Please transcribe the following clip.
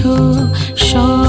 বুঝো সব